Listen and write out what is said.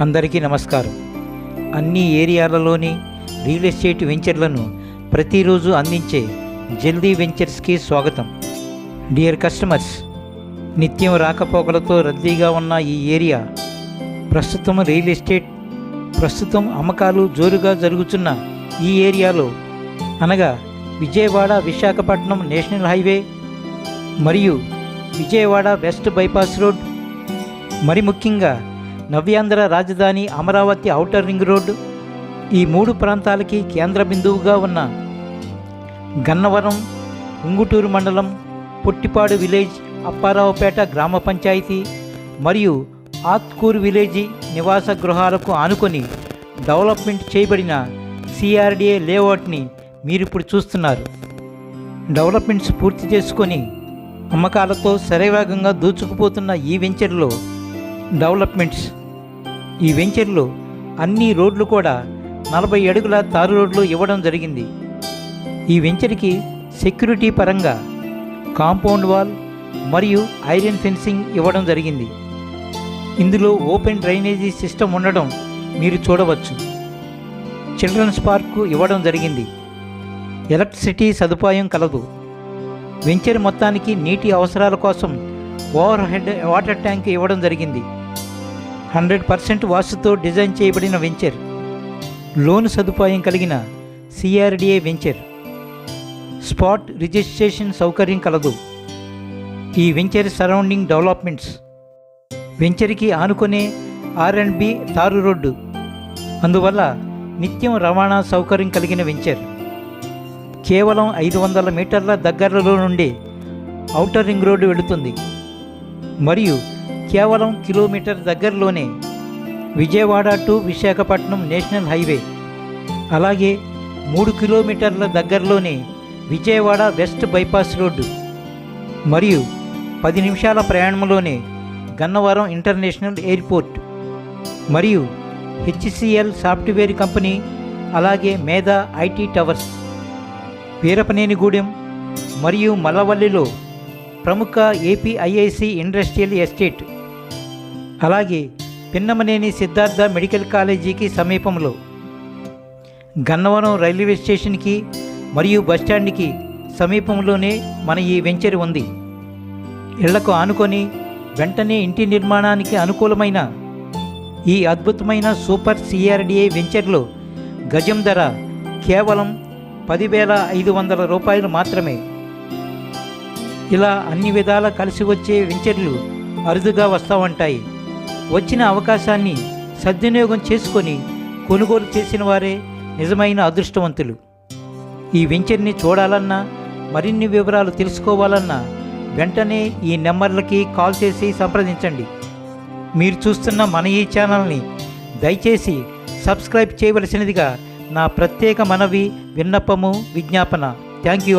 అందరికీ నమస్కారం. అన్ని ఏరియాలలోని రియల్ ఎస్టేట్ వెంచర్లను ప్రతిరోజు అందించే జల్దీ వెంచర్స్కి స్వాగతం. డియర్ కస్టమర్స్ నిత్యం రాకపోకలతో రద్దీగా ఉన్న ఈ ఏరియా ప్రస్తుతం రియల్ ఎస్టేట్ ప్రస్తుతం అమ్మకాలు జోరుగా జరుగుతున్న ఈ ఏరియాలో అనగా విజయవాడ విశాఖపట్నం నేషనల్ హైవే మరియు విజయవాడ వెస్ట్ బైపాస్ రోడ్ మరి ముఖ్యంగా నవ్యాంధ్ర రాజధాని అమరావతి ఔటర్ రింగ్ రోడ్డు. ఈ మూడు ప్రాంతాలకి కేంద్ర బిందువుగా ఉన్న గన్నవరం ఉంగుటూరు మండలం పొట్టిపాడు విలేజ్ అప్పారావుపేట గ్రామ పంచాయతీ మరియు ఆత్కూరు విలేజీ నివాస గృహాలకు ఆనుకొని డెవలప్మెంట్ చేయబడిన సిఆర్డిఏ లేఅవుట్ని మీరు ఇప్పుడు చూస్తున్నారు. డెవలప్మెంట్స్ పూర్తి చేసుకొని అమ్మకాలతో శరవేగంగా దూచుకుపోతున్న ఈ వెంచర్లో డెవలప్మెంట్స్. ఈ వెంచర్లో అన్ని రోడ్లు కూడా నలభై అడుగుల తారు రోడ్లు ఇవ్వడం జరిగింది. ఈ వెంచర్కి సెక్యూరిటీ పరంగా కాంపౌండ్ వాల్ మరియు ఐరన్ ఫెన్సింగ్ ఇవ్వడం జరిగింది. ఇందులో ఓపెన్ డ్రైనేజీ సిస్టమ్ ఉండడం మీరు చూడవచ్చు. చిల్డ్రన్స్ పార్కు ఇవ్వడం జరిగింది. ఎలక్ట్రిసిటీ సదుపాయం కలదు. వెంచర్ మొత్తానికి నీటి అవసరాల కోసం ఓవర్ హెడ్ వాటర్ ట్యాంక్ ఇవ్వడం జరిగింది. హండ్రెడ్ పర్సెంట్ వాస్తుతో డిజైన్ చేయబడిన వెంచర్. లోన్ సదుపాయం కలిగిన సిఆర్డిఏ వెంచర్. స్పాట్ రిజిస్ట్రేషన్ సౌకర్యం కలదు. ఈ వెంచర్ సరౌండింగ్ డెవలప్మెంట్స్. వెంచర్కి ఆనుకునే ఆర్ అండ్ బి తారు రోడ్డు. అందువల్ల నిత్యం రవాణా సౌకర్యం కలిగిన వెంచర్. కేవలం ఐదు వందల మీటర్ల దగ్గరలో నుండి ఔటర్ రింగ్ రోడ్డు వెళుతుంది. మరియు కేవలం కిలోమీటర్ దగ్గరలోనే Vijayawada to Visakhapatnam national highway. అలాగే మూడు కిలోమీటర్ల దగ్గరలోనే విజయవాడ వెస్ట్ బైపాస్ రోడ్డు. మరియు పది నిమిషాల ప్రయాణంలోనే గన్నవరం ఇంటర్నేషనల్ ఎయిర్పోర్ట్. మరియు హెచ్సిఎల్ సాఫ్ట్వేర్ కంపెనీ అలాగే మేధా ఐటీ టవర్స్. వీరపనేనిగూడెం మరియు మల్లవల్లిలో ప్రముఖ ఏపీఐఐసి ఇండస్ట్రియల్ ఎస్టేట్ అలాగే పిన్నమనేని సిద్ధార్థ మెడికల్ కాలేజీకి సమీపంలో గన్నవరం రైల్వే స్టేషన్కి మరియు బస్టాండ్కి సమీపంలోనే మన ఈ వెంచర్ ఉంది. ఇళ్ళకు ఆనుకొని వెంటనే ఇంటి నిర్మాణానికి అనుకూలమైన ఈ అద్భుతమైన సూపర్ సిఆర్డిఏ వెంచర్లో గజం ధర కేవలం పదివేల ఐదు వందల రూపాయలు మాత్రమే. ఇలా అన్ని విధాలా కలిసి వచ్చే వెంచర్లు అరుదుగా వస్తూ ఉంటాయి వచ్చిన అవకాశాన్ని సద్వినియోగం చేసుకొని కొనుగోలు చేసిన వారే నిజమైన అదృష్టవంతులు. ఈ వెంచర్ని చూడాలన్నా మరిన్ని వివరాలు తెలుసుకోవాలన్నా వెంటనే ఈ నెంబర్లకి కాల్ చేసి సంప్రదించండి. మీరు చూస్తున్న మన ఈ ఛానల్ని దయచేసి సబ్స్క్రైబ్ చేయవలసినదిగా నా ప్రత్యేక మనవి విన్నపము విజ్ఞాపన. Thank you.